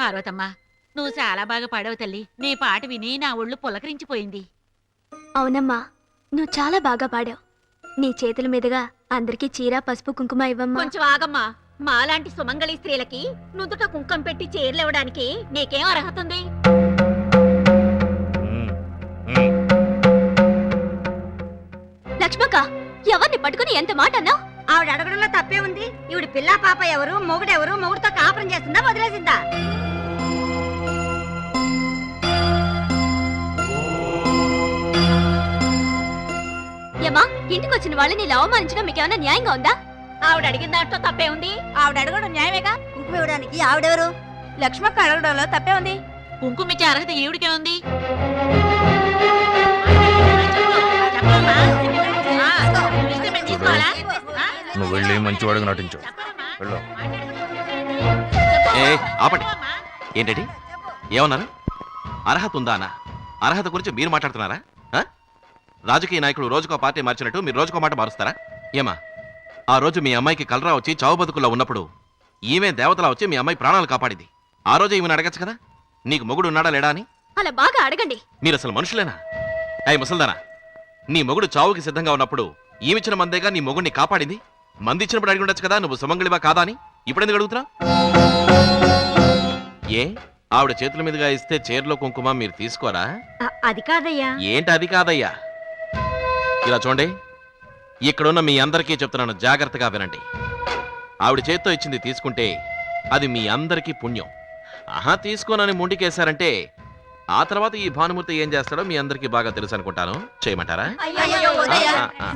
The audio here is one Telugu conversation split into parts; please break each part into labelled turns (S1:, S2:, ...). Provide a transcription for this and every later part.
S1: పార్వతమ్మ నువ్వు చాలా బాగా పాడావు తల్లి. నీ పాట విని నా ఒళ్ళు పులకరించిపోయింది.
S2: అవునమ్మా నువ్వు చాలా బాగా పాడావు. నీ చేతుల మీదుగా అందరికీ చీర పసుపు కుంకుమ ఇవ్వమ్మా.
S3: కొంచెం ఆగమ్మా. మాలాంటి సుమంగళి స్త్రీలకి నుదుట కుంకం పెట్టి చీరలివ్వడానికి నీకేం అర్హత ఉంది.
S2: లక్ష్మక్క ఎవరిని పట్టుకుని ఎంత మాట అన్నావు?
S3: ఆవిడ అడగడంలో తప్పే ఉంది. ఈవిడ పిల్ల పాప ఎవరు మొగుడెవరు మొగుడుతో కాపురం చేస్తుందా వదిలేసిందా?
S2: ఏమా ఇంటికి వచ్చిన వాళ్ళని ఇలా అవమానించడం మీకేమైనా న్యాయంగా ఉందా?
S3: ఆవిడ అడిగిన దాంట్లో తప్పే ఉంది. ఆవిడ అడగడం న్యాయమేగా? కుంకుమ ఇవ్వడానికి ఆవిడెవరు లక్ష్మక్క అడగడంలో తప్పే ఉంది.
S1: కుంకుమిచ్చే అర్హత ఈవిడికే ఉంది.
S4: నువ్వు వెళ్ళి మంచివాడిగా నటించు. వెళ్ళు.
S5: ఏ ఆపండి. ఏంటండి ఏమన్నారు? అర్హత ఉందా అన్న అర్హత గురించి మీరు మాట్లాడుతున్నారా? ఆ? రాజకీయ నాయకుడు రోజుకో పార్టీ మార్చినట్టు మీరు రోజుకో మాట మారుస్తారా? ఏమా? ఆ రోజు మీ అమ్మాయికి కలరా వచ్చి చావు బతుకుల్లో ఉన్నప్పుడు ఈమె దేవతలా వచ్చి మీ అమ్మాయి ప్రాణాలు కాపాడింది. ఆ రోజు ఈమెను అడగచ్చు కదా? నీకు మొగుడు ఉన్నాడా లేడా అని?
S2: అలా బాగా అడగండి.
S5: మీరు అసలు మనుషులేనా? అయ్యి ముసల్దానా నీ మొగుడు చావుకి సిద్ధంగా ఉన్నప్పుడు ఈమిచ్చిన మందేగా నీ మొగుడిని కాపాడింది? మంది ఇచ్చినప్పుడు అడిగి ఉండొచ్చు కదా నువ్వు సుమంగళివా కాదా అని? ఇప్పుడు ఎందుకు అడుగుతున్నా? ఏ? ఆవిడ చేతుల మీదుగా ఇస్తే చీరలో కుంకుమ మీరు తీసుకోరా?
S3: అది కాదయ్యా.
S5: ఏంటి అది కాదయ్యా? ఇలా చూడండి ఇక్కడున్న మీ అందరికీ చెప్తున్నాను జాగ్రత్తగా వినండి. ఆవిడ చేత్తో ఇచ్చింది తీసుకుంటే అది మీ అందరికీ పుణ్యం. ఆహా తీసుకోనని ముండికేశారంటే ఆ తర్వాత ఈ భానుమూర్తి ఏం చేస్తాడో మీ అందరికీ బాగా తెలుసు అనుకుంటాను. చేయమంటారా?
S3: అయ్యయ్యో, వద్దయ్యా.
S5: ఆ, ఆ, ఆ.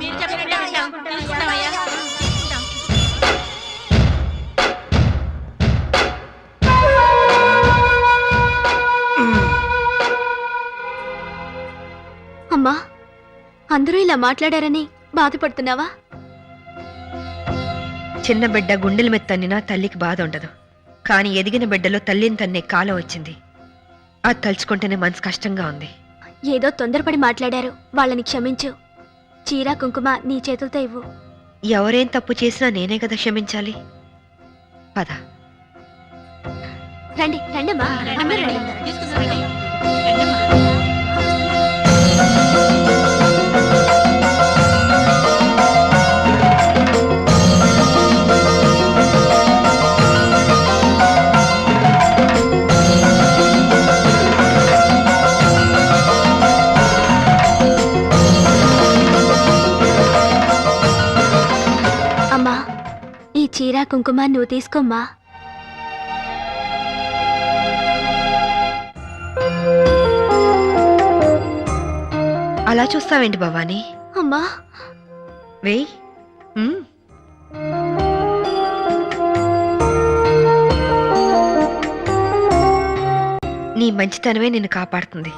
S2: అమ్మా అందరూ ఇలా మాట్లాడారని బాధపడుతున్నావా?
S6: చిన్న బిడ్డ గుండెల మీద తన్నినా తల్లికి బాధ ఉండదు. కానీ ఎదిగిన బిడ్డలో తల్లిని తన్నే కాలం వచ్చింది. అది తలుచుకుంటేనే మనసు కష్టంగా ఉంది.
S2: ఏదో తొందరపడి మాట్లాడారు. వాళ్ళని క్షమించు. చీర కుంకుమ నీ చేతులతో ఇవ్వు.
S6: ఎవరేం తప్పు చేసినా నేనే కదా క్షమించాలి. పద.
S2: రండి రండమ్మా. అందరూ రండి.
S1: రండమ్మా.
S2: కుంకుమ నువ్వు తీసుకోమ్మా.
S6: అలా చూస్తావేంటి భవానీ?
S2: అమ్మా.
S6: వేయ్. ఉమ్. నీ మంచితనమే నిన్ను కాపాడుతుంది.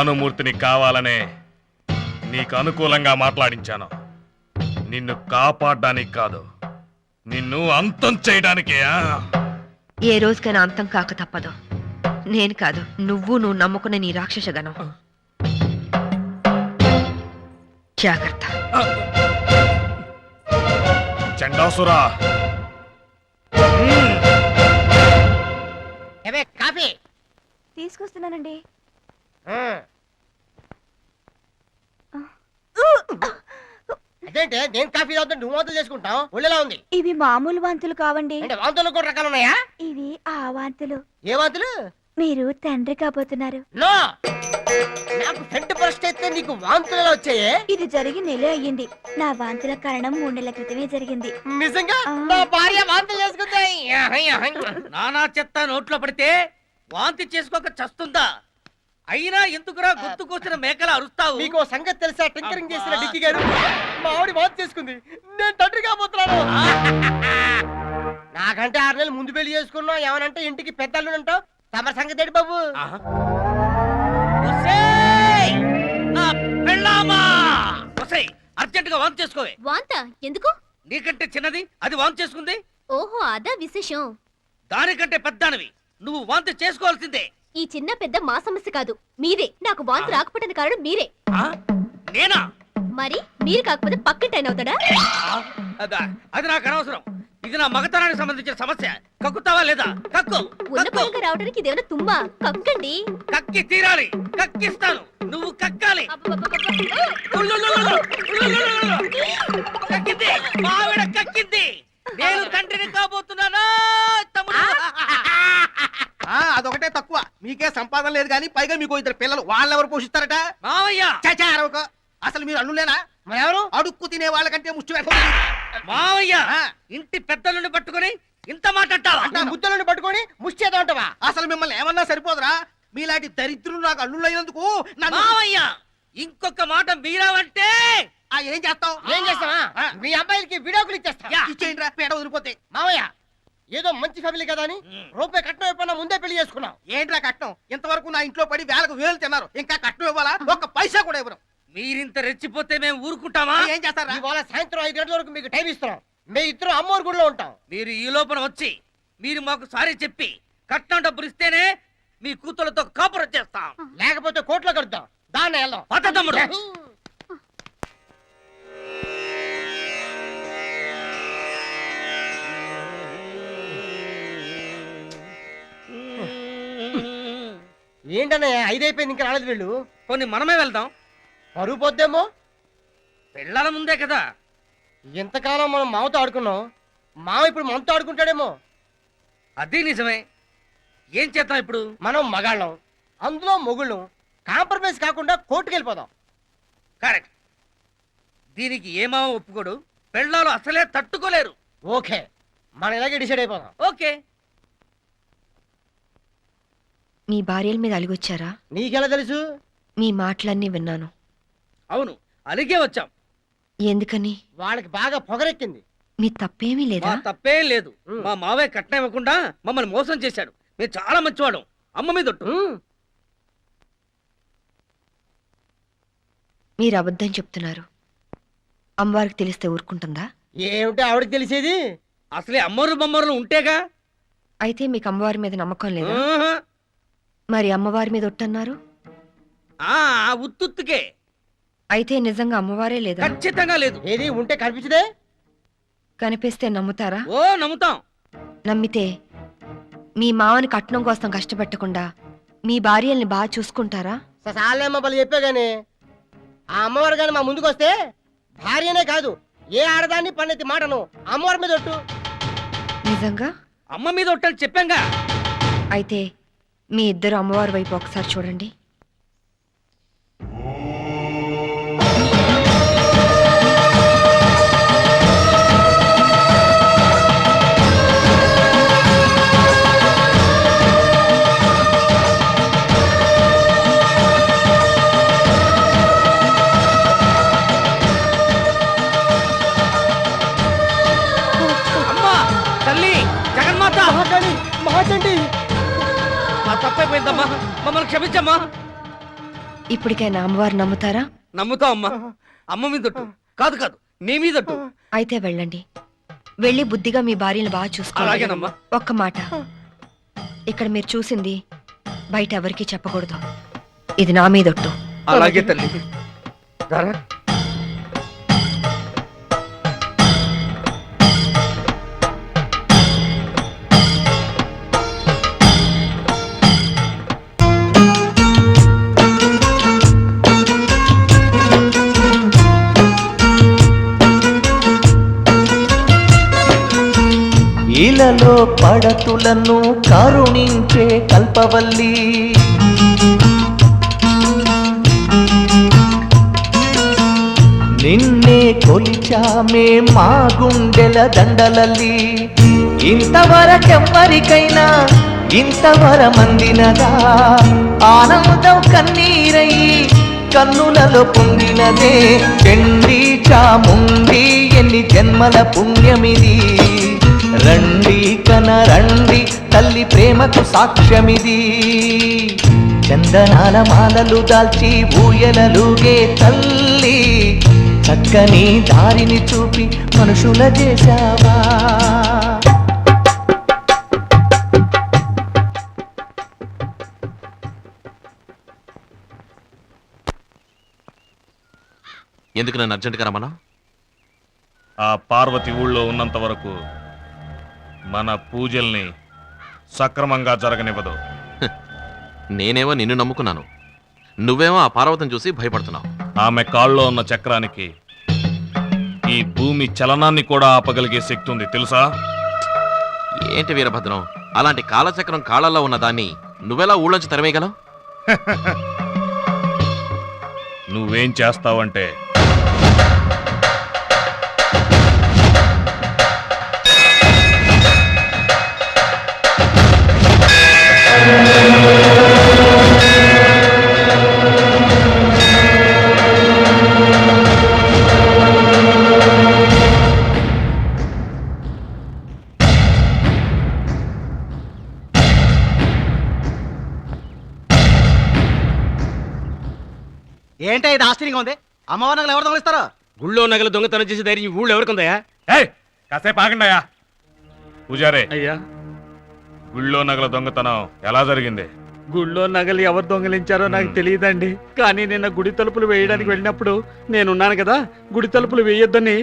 S4: భానుమూర్తిని కావాలనే నీకు అనుకూలంగా మాట్లాడించాను. నిన్ను కాపాడడానికి కాదు నిన్ను అంతం చేయడానికే ఆ?
S6: ఏ రోజుకైనా అంతం కాక తప్పదు. నేను కాదు నువ్వు నువ్వు నమ్ముకున్న నీ రాక్షస గణం జాగ్రత్త.
S4: చండాసురా.
S7: కాఫీ.
S2: తీసుకొస్తున్నానండి.
S7: అదేంటే నేను కాఫీ తాగుతుంటే నువ్వు వాంతులు చేసుకుంటావు? ఒళ్ళెలా ఉంది?
S8: ఇవి మామూలు వాంతులు కావండి.
S7: అంటే వాంతులు కూడా రకాలు ఉన్నాయా
S8: ఇవి ఆ వాంతులు.
S7: ఏ వాంతులు?
S8: మీరు తండ్రి కాబోతున్నారు.
S7: నో! నాకు ఫ్రంట్ ఫస్ట్ అయితే నీకు వాంతులు ఎలా వచ్చాయే?
S8: ఇది జరిగి నెల అయ్యింది. నా వాంతుల కారణం మూడు నెలల క్రితమే జరిగింది.
S7: నిజంగా. నా భార్య వాంతులు చేసుకుంటాయి
S9: నానా చెత్త నోట్లో పడితే వాంతి చేసుకోక చస్తుందా? అయినా ఎందుకురా గుర్తుకొచ్చిన మేకల అరుస్తావు?
S7: మీకు సంగతి తెలుసా? టింకరింగ్ చేసిన డిక్కి గారు? మా ఆవిడ వాంతి చేసుకుంది. నేను తండ్రి కాబోతున్నాను. నాకంటే ఆరు నెలలు ముందు పెళ్ళి చేసుకున్నావు. ఏమనంటే ఇంటికి పెద్దలు అంటావు? తమ సంగతి ఏంటి బాబు?
S9: ఒసేయ్, అర్జెంటుగా వాంతి చేసుకోవే.
S2: వాంత? ఎందుకు?
S9: నీకంటే చిన్నది అది వాంతి చేసుకుంది?
S2: ఓహో అదా విశేషం.
S9: దానికంటే పెద్దానివి. నువ్వు వాంతి చేసుకోవాల్సిందే.
S2: ఈ చిన్న పెద్ద మా సమస్య కాదు. మీదే నాకు వాంతి రాకపోవడానికి కారణం మీరే?
S9: నేనా?
S2: మరి మీరు కాకపోతే పక్కింటి అవుతాడా?
S9: అదా, నాకు అనవసరం. ఇది నా మగతనానికి సంబంధించిన సమస్య. కక్కుతావా లేదా? కక్కు
S2: పరంగా రావడానికి ఇదేమైనా తుమ్మా? కక్కండి.
S9: కక్కి తీరాలి. కక్కిస్తాను. నువ్వు కక్కాలి. కక్కింది. మా ఆవిడ కక్కింది. నేను తండ్రిని కాబోతున్నానా. తమ్ముడు.
S7: ఆ, అదొకటే తక్కువ. మీకే సంపాదన లేదు కానీ పైగా మీకు ఇద్దరు పిల్లలు. వాళ్ళెవరు పోషిస్తారట?
S9: మావయ్య!
S7: చచా అరవకో. అసలు మీరు అల్లులేనా ఎవరు అడుక్కు తినే వాళ్ళకంటే ముష్టి
S9: మావయ్య. ఇంటి పెద్దలను పట్టుకొని ఇంత మాట్లాడతావా?
S7: అంటే ముద్దలను పట్టుకొని ముష్టి అంటావా? అసలు మిమ్మల్ని ఏమన్నా సరిపోదురా? మీలాంటి దరిద్రులు నాకు అల్లుళ్ళైనందుకు నన్ను
S9: మావయ్య! ఇంకొక మాట మీరావంటే!
S7: ఆ, ఏం చేస్తావు? ఏం చేస్తావా మీ అబ్బాయిలకి విడాకులు ఇచ్చేస్తా. ఇచ్చేయండి రా పేడ వదిలిపోతే. మావయ్య! ఏదో మంచి ఫ్యామిలీ కదా అని రూపాయి కట్నం ఇవ్వకుండా ముందే పెళ్ళి చేసుకున్నాం. ఏంట్రా కట్నం? ఇంతవరకు నా ఇంట్లో పడి వేలకు వేలు తిన్నారు. ఇంకా కట్నం ఇవ్వాలా? ఒక్క పైసా కూడా ఇవ్వరు.
S9: మీరింత రెచ్చిపోతే మేము ఊరుకుంటామా?
S7: ఏం చేస్తారా? ఇవాళ సాయంత్రం ఐదు గంటల వరకు మీకు టైం ఇస్తున్నాం. మేము ఇద్దరు అమ్మోరు గుడిలో ఉంటాం.
S9: మీరు ఈ లోపల వచ్చి మీరు మాకు సారీ చెప్పి కట్నం డబ్బులు ఇస్తేనే మీ కూతులతో కాపురం చేస్తాం.
S7: లేకపోతే కోర్టులో కడుద్దాం దాన్ని వెళ్దాం.
S9: తమ్ముడు.
S7: ఏంటన్నయ్య ఐదు అయిపోయింది ఇంకా రాలేదు వీళ్ళు.
S9: కొన్ని మనమే వెళ్దాం.
S7: పరుగు పోద్దేమో?
S9: పిల్లల ముందే కదా.
S7: ఇంతకాలం మనం మామతో ఆడుకున్నాం. మామ ఇప్పుడు మనతో ఆడుకుంటాడేమో.
S9: అది నిజమే. ఏం చేద్దాం ఇప్పుడు?
S7: మనం మగాళ్ళం. అందులో మొగుళ్ళం. కాంప్రమైజ్ కాకుండా కోర్టుకు వెళ్ళిపోదాం
S9: కరెక్ట్. దీనికి ఏమా ఒప్పుకోడు? పెళ్ళాలు అసలే తట్టుకోలేరు.
S7: ఓకే. మనం ఇలాగే డిసైడ్ అయిపోదాం.
S9: ఓకే.
S6: మీ భార్యల మీద అలిగొచ్చారా?
S7: నీకెలా తెలుసు?
S6: మీ మాటలన్నీ విన్నాను.
S9: అవును అలిగే వచ్చాం.
S6: ఎందుకని?
S7: వాళ్ళకి బాగా పొగరెక్కింది.
S6: మీ తప్పేమీ
S9: మా
S6: లేదా
S9: తప్పేం లేదు. మా మావయ్య కట్నం ఇవ్వకుండా మమ్మల్ని మోసం చేశాడు. మేము చాలా మంచివాడు అమ్మ మీద ఒట్టు.
S6: మీరు అబద్ధం చెప్తున్నారు. అమ్మవారికి తెలిస్తే ఊరుకుంటుందా?
S7: ఏమిటి ఆవిడకి తెలిసేది?
S9: అసలే అమ్మరు బొమ్మరులు ఉంటేగా?
S6: అయితే మీకు అమ్మవారి మీద నమ్మకం లేదా?
S9: ఆహా.
S6: మరి అమ్మవారి మీద ఒట్టన్నారు?
S9: ఆ ఉత్తుత్తుకే.
S6: అయితే నిజంగా అమ్మవారే లేదా?
S9: ఖచ్చితంగా లేదు.
S7: ఏది ఉంటే కనిపించదే?
S6: కనిపిస్తే నమ్ముతారా?
S9: ఓ నమ్ముతాం.
S6: నమ్మితే మీ మావని కట్నం కోసం కష్టపెట్టకుండా మీ భార్యల్ని బాగా చూసుకుంటారా?
S7: సాలేమ్మ బలి చెప్పే గాని ఆ అమ్మవారు గాని మా ముందుకు వస్తే భార్యనే కాదు ఏ ఆడదాన్ని పన్నెత్తి మాటను అమ్మవారి మీద ఒట్టు.
S6: నిజంగా?
S9: అమ్మ మీద ఒట్టని చెప్పాంగా.
S6: అయితే మీ ఇద్దరు అమ్మవారి వైపు ఒకసారి చూడండి.
S9: మా తప్పైపోయిందమ్మా మమ్మల్ని క్షమించమ్మా?
S6: ఇప్పటికైనా అమ్మవారు నమ్ముతారా?
S9: నమ్ముతాం అమ్మా. అమ్మ మీద కాదు కాదు. నీ మీద
S6: అయితే వెళ్ళండి. వెళ్ళి బుద్ధిగా మీ భార్యను బాగా చూసుకోవాలి
S9: అలాగేనమ్మా.
S6: ఒక్క మాట. ఇక్కడ మీరు చూసింది బయట ఎవరికీ చెప్పకూడదు. ఇది నా మీదొట్టు.
S9: అలాగే తల్లి.
S10: ఇలలో పడతులను కరుణించే కల్పవల్లి. నిన్నే కొలిచామే మా గుండెల దండలల్లి. ఇంతవరకెవ్వరికైనా ఇంతవరమందినదా? ఆనందం కన్నీరయ్యి కన్నులలో పొందినదే. చెండి చాముండి ఎన్ని జన్మల పుణ్యమిది. రండి కన రండి తల్లి ప్రేమకు సాక్ష్యమిది. చందనాల మాలలు దాల్చి ఊయలలుగే తల్లి. చక్కని దారిని చూపి మనుషుల చేశావా?
S5: ఎందుకు నన్ను అర్జెంటుగా రమ్మన్నా
S4: ఆ పార్వతి ఊళ్ళో ఉన్నంత వరకు మన పూజల్ని సక్రమంగా జరగనివ్వదు.
S5: నేనేమో నిన్ను నమ్ముకున్నాను. నువ్వేమో ఆ పార్వతిని చూసి భయపడుతున్నావు.
S4: ఆమె కాళ్ళలో ఉన్న చక్రానికి ఈ భూమి చలనాన్ని కూడా ఆపగలిగే శక్తి ఉంది తెలుసా?
S5: ఏంటి వీరభద్రం? అలాంటి కాలచక్రం కాళ్ళల్లో ఉన్న దాన్ని నువ్వెలా ఊళ్ళోంచి తరిమేయగలవు?
S4: నువ్వేం చేస్తావంటే
S7: ఏంటో ఆశ్చర్యంగా ఉంది? అమ్మవారి నగలు ఎవరు దొంగలిస్తారో
S9: గుళ్ళో నగలు దొంగతనం చేసే ధైర్యం ఊళ్ళో ఎవరికుందయా
S4: ఏయ్ కాసేపు ఆగండియా పూజారే
S9: అయ్యా.
S4: గుళ్ళో నగల దొంగతనం ఎలా జరిగింది?
S9: గుళ్ళో నగలు ఎవరు దొంగలించారో నాకు. తెలియదండి. కానీ నిన్న గుడి తలుపులు వేయడానికి వెళ్ళినప్పుడు నేనున్నాను కదా గుడి తలుపులు వేయొద్దని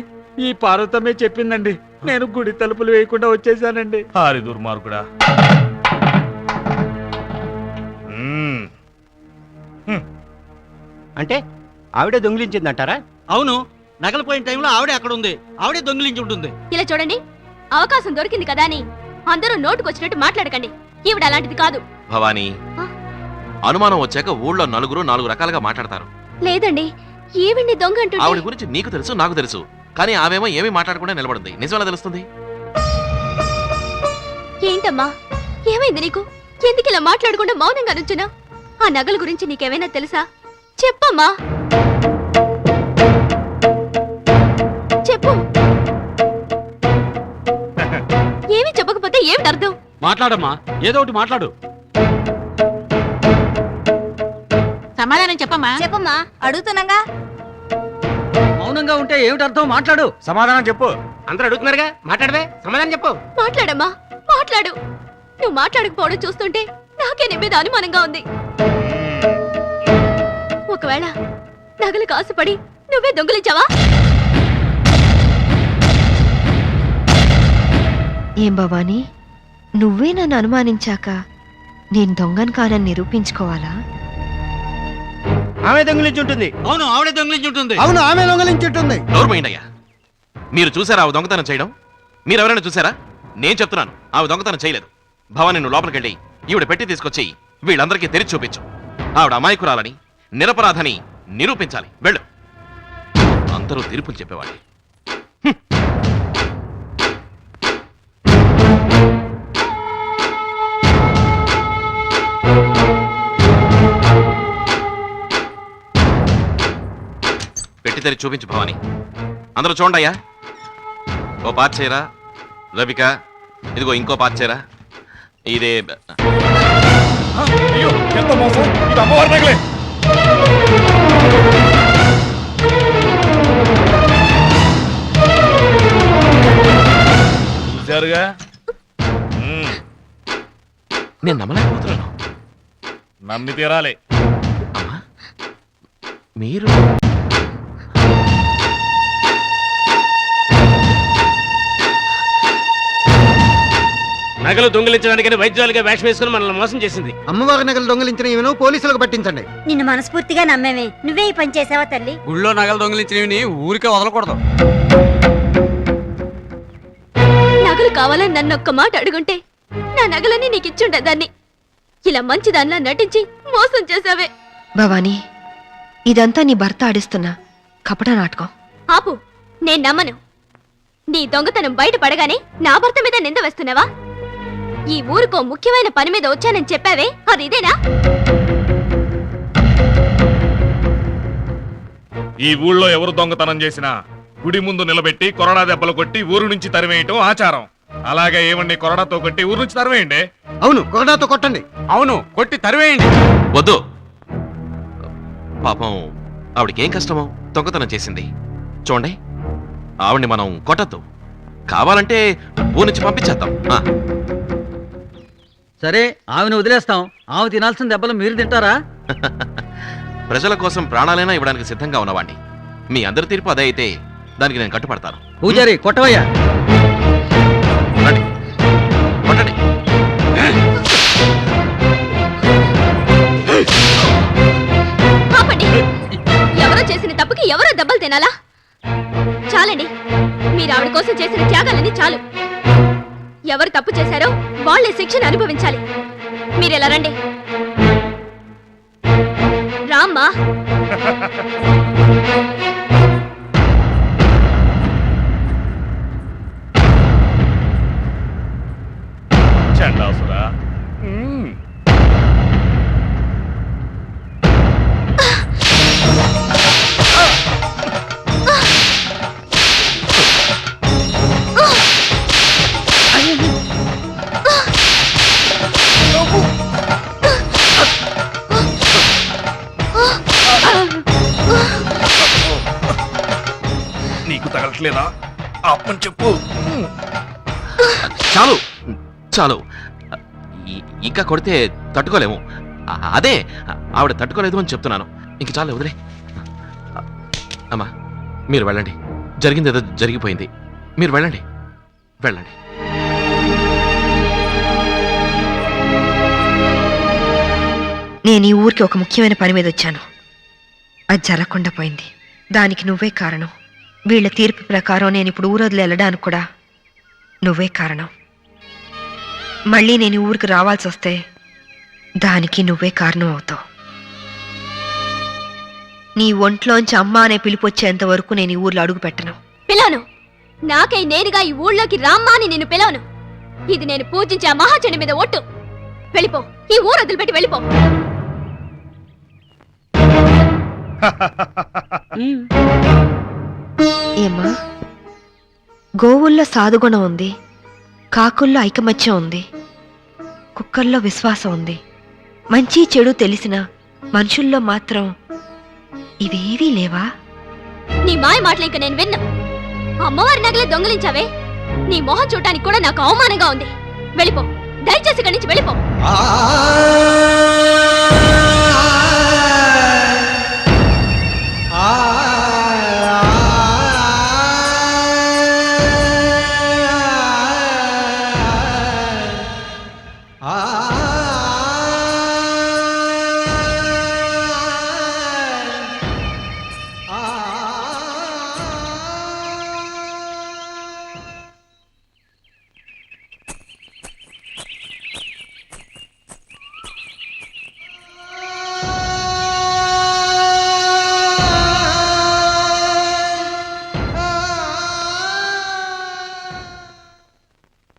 S9: ఈ పార్వతమే చెప్పిందండి. నేను గుడి తలుపులు వేయకుండా వచ్చేసానండి.
S4: హారి దుర్మార్గుడా.
S7: అంటే ఆవిడే దొంగిలించిందంటారా?
S9: అవును. నగలు పోయిన టైంలో ఆవిడే అక్కడ ఉంది ఆవిడే దొంగిలించి ఉంటుంది.
S2: ఇలా చూడండి. అవకాశం దొరికింది కదా అని. అందరూ నోటుకొచ్చినట్టు మాట్లాడకండి. ఈవిడ అలాంటిది కాదు.
S5: భవానీ
S2: ఆ?
S5: అనుమానం వచ్చాక ఊళ్ళో నలుగురు నాలుగు రకాలుగా మాట్లాడతారు.
S2: లేదండి. ఈవిడ్ని దొంగ
S5: ఆవిడ
S2: అంటుంటే
S5: గురించి నీకు తెలుసు నాకు తెలుసు. కానీ ఆమెమో ఏమీ మాట్లాడకుండా నిలబడింది. నిజమేలా తెలుస్తుంది?
S2: ఏంటమ్మా? ఏమైంది నీకు? ఎందుకు ఇలా మాట్లాడకుండా మౌనంగా నుంచున్నా ఆ నగల గురించి నీకేమైనా తెలుసా? చెప్పమ్మా.
S9: మాట్లాడమ్మా. ఏదో ఒకటి మాట్లాడు.
S1: సమాధానం చెప్పమ్మా.
S3: చెప్పమ్మా. అడుగుతున్నాగా.
S9: మౌనంగా ఉంటే ఏమిటి అర్థం? మాట్లాడు.
S7: సమాధానం చెప్పు. అందరూ అడుగుతున్నారుగా? మాట్లాడవే. సమాధానం చెప్పు.
S2: మాట్లాడమ్మా. మాట్లాడు. నువ్వు మాట్లాడకపోవడం చూస్తుంటే నాకే నీ మీద అనుమానంగా ఉంది. ఒకవేళ నగలు కాసుపడి నువ్వే దొంగలించావా?
S6: ఏం భవానీ? నువ్వే నన్ను అనుమానించాక నేను దొంగను కానని నిరూపించుకోవాలా?
S7: ఆమె దొంగిలించి ఉంటుంది
S9: అవును ఆవిడే దొంగిలించి ఉంటుంది
S7: అవును ఆమె దొంగిలించి ఉంటుంది
S5: నోరుమైందయ్యా మీరు చూసారా ఆమె దొంగతనం చేయడం? మీరు ఎవరైనా చూసారా? నేను చెప్తున్నాను ఆమె దొంగతనం చేయలేదు. భవాని నువ్వు లోపలికి వెళ్ళి ఈవిడ పెట్టి తీసుకొచ్చి వీళ్ళందరికీ తెరిచి చూపించు. ఆవిడ అమాయకురాలని నిరపరాధని నిరూపించాలి. వెళ్ళు. అందరూ తీర్పులు చెప్పేవాళ్ళు. తెరిచి చూపించు భవాని. అందరూ చూడండి అయ్యా. ఓ పార్ట్ చేయరా? రవిక ఇదిగో ఇంకో పార్ట్ చేయరా? ఇదే
S4: అయ్యో ఎంత మోసం? ఇది అమ్మవారి నగలే చూశారుగా? మ్మ్.
S5: నేను నమ్మలేకపోతున్నాను.
S4: నమ్మి తీరాలి.
S5: మీరు
S9: నగలు దొంగిలించడానికని వైద్యులుగా వేషం వేసుకుని మనల్ని మోసం చేసింది.
S7: అమ్మవారి నగలు దొంగిలించిన ఈమెను పోలీసులకు పట్టించండి.
S8: నిన్ను మనస్ఫూర్తిగా నమ్మేమే. నువ్వే ఈ పని చేసావా తల్లి?
S9: గుళ్ళో నగలు దొంగిలించినవి ఊరికే వదలకూడదు.
S2: నగలు కావాలని నన్ను ఒక్క మాట అడుగుంటే నా నగలన్నీ నీకు ఇచ్చుండేదాన్ని ఇలా మంచిదానిలా నటించి మోసం చేసావే.
S6: భవానీ ఇదంతా నీ భర్త ఆడిస్తున్న కపట నాటకం.
S2: ఆపు నేను నమ్మను. నీ దొంగతనం బయటపడగానే నా భర్త మీద నింద వేస్తున్నావా? ఈ ఊరుకో ముఖ్యమైన పని మీద వచ్చానని చెప్పావే? అది ఇదేనా?
S4: ఈ ఊళ్ళో ఎవరు దొంగతనం చేసినా గుడి ముందు నిలబెట్టి కొరడా దెబ్బలు కొట్టి ఊరు నుంచి తరివేయటం ఆచారం. అలాగే ఏమండి కొరడాతో కొట్టి ఊరు నుంచి తరివేయండి
S7: అవును కొరడాతో కొట్టండి.
S9: అవును కొట్టి తరివేయండి
S5: వద్దు. పాపం ఆవిడకేం కష్టమో దొంగతనం చేసింది. చూడండి ఆవిడ్ని మనం కొట్టద్దు. కావాలంటే ఊరి నుంచి పంపించేద్దాం. ఆ,
S9: సరే ఆమెను వదిలేస్తాం. ఆమె తినాల్సిన దెబ్బలు మీరు తింటారా?
S5: ప్రజల కోసం ప్రాణాలైనా ఇవ్వడానికి సిద్ధంగా ఉన్నవాణ్ణి. మీ అందరి తీర్పు అదే అయితే దానికి నేను కట్టుపడతాను
S9: పూజారి కొట్టవయ్యా.
S5: కొట్టండి.
S2: ఎవరో చేసిన తప్పుకి ఎవరో దెబ్బలు తినాలా? చాలండి. మీరు ఆవిడ కోసం చేసిన త్యాగాలని చాలు. ఎవరు తప్పు చేశారో వాళ్ళే శిక్షను అనుభవించాలి. మీరెలా రండి? రామ్మా.
S4: చండాసురా ఆపని చెప్పు.
S5: చాలు. చాలు. ఇ- ఇంకా కొడితే తట్టుకోలేము. అ- అదే ఆవిడ తట్టుకోలేదు అని చెప్తున్నాను. ఇంక చాలు వదిలే. అమ్మా మీరు వెళ్ళండి. జరిగింది ఏదో జరిగిపోయింది. మీరు వెళ్ళండి. వెళ్ళండి.
S6: నేను ఈ ఊరికి ఒక ముఖ్యమైన పని మీద వచ్చాను. అది జరగకుండా పోయింది. దానికి నువ్వే కారణం. వీళ్ళ తీర్పు ప్రకారం నేను ఇప్పుడు ఊరొదిలి వెళ్ళడానికి కూడా నువ్వే కారణం. మళ్ళీ నేను ఊరికి రావాల్సి వస్తే దానికి నువ్వే కారణం అవుతావు. నీ ఒంట్లోంచి అమ్మ అనే పిలుపు వచ్చేంత వరకు నేను ఈ ఊర్లో అడుగు పెట్టను.
S2: పిలవను. నాకై నేరుగా ఈ ఊళ్ళోకి రామ్మా అని నేను పిలవను. ఇది నేను పూజించే మహాచండి మీద ఒట్టు. వెళ్ళిపో. ఈ ఊరు వదిలిపెట్టి వెళ్ళిపో.
S6: ఏమ్మా గోవుల్లో సాధుగుణం ఉంది కాకుల్లో ఐకమత్యం ఉంది కుక్కల్లో విశ్వాసం ఉంది మంచి చెడు తెలిసిన మనుషుల్లో మాత్రం ఇవేవీ లేవా
S2: నీ మాయ మాటలు ఇంక నేను విన్నా అమ్మవారి నగలే దొంగిలించావే నీ మొహం చూడటానికి కూడా నాకు అవమానంగా ఉంది వెళ్ళిపో దయచేసి ఇక్కడి నుంచి వెళ్ళిపో